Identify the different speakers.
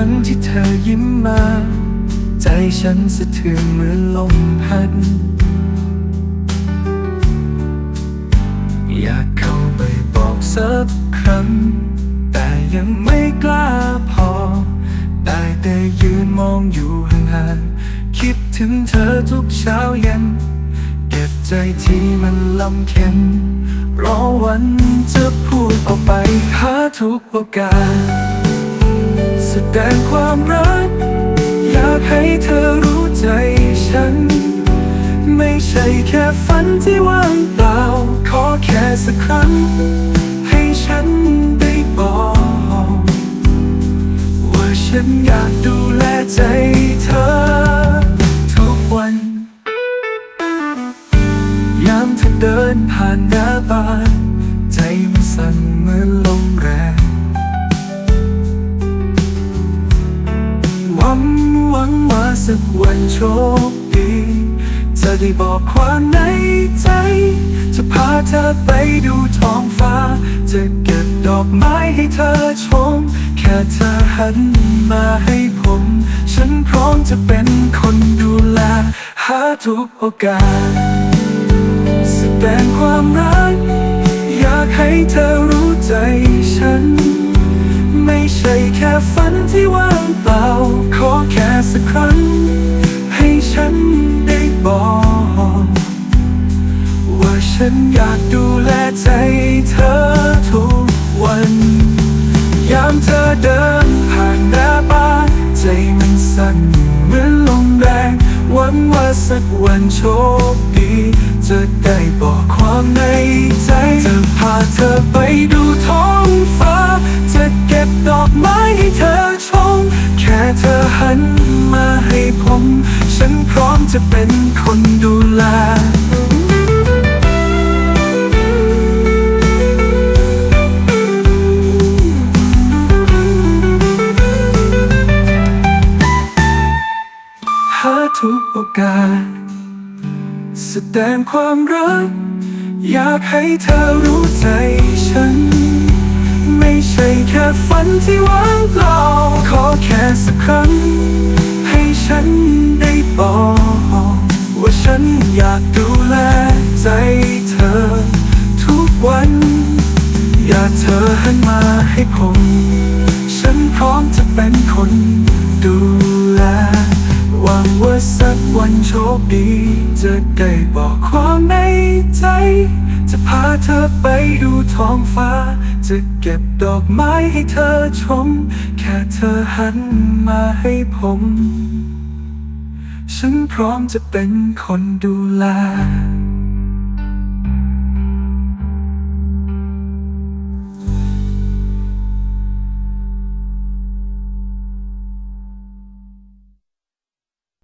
Speaker 1: ั้งที่เธอยิ้มมา ใจฉันสะเทือนเหมือนลมพัด อยากเข้าไปบอกสักครั้ง แต่ยังไม่กล้าพอ ได้แต่ยืนมองอยู่ห่างๆคิดถึงเธอทุกเช้าเย็น เก็บใจที่มันลำเค็นรอวันจะพูดออกไปหาทุกโอกาส แสดงความรัก อยากให้เธอรู้ใจฉัน ไม่ใช่แค่ฝันที่ว่างเปล่า ขอแค่สักครั้ง หวังหวังว่าสักวันโชคดีจะได้บอกความในใจ จะพาเธอไปดูท้องฟ้า จะเก็บดอกไม้ให้เธอชม แค่เธอหันมาให้ผม ฉันพร้อมจะเป็นคนดูแล หาทุกโอกาสแสดงความรัก อยากให้เธอรู้ใจฉัน ไม่ใช่แค่ฝันที่ว่า เปล่า ขอแค่สักครั้ง ให้ฉันได้บอก ว่าฉันอยากดูแลใจเธอทุกวัน ยามเธอเดินผ่านหน้าบ้านใจมันสั่นเหมือนลมแรงหวังว่าสักวันโชคดี จะได้บอกความในใจ จะพาเธอไปดู เธอหันมาให้ผม ฉันพร้อมจะเป็นคนดูแลหาทุกโอกาสแสดงความรัก อยากให้เธอรู้ใจฉัน ไม่ใช่แค่ฝันที่ว่างเปล่าขอ สักครั้ง ให้ฉันได้บอกว่าฉันอยากดูแลใจเธอ ทุกวัน อยากเธอหันมาให้ผม ฉันพร้อมจะเป็นคนดูแลหวังว่าสักวันโชคดี จะได้บอกความในใจ จะพาเธอไปดูท้องฟ้า จะเก็บดอกไม้ให้เธอชม แค่เธอหันมาให้ผม ฉันพร้อมจะเป็นคนดูแล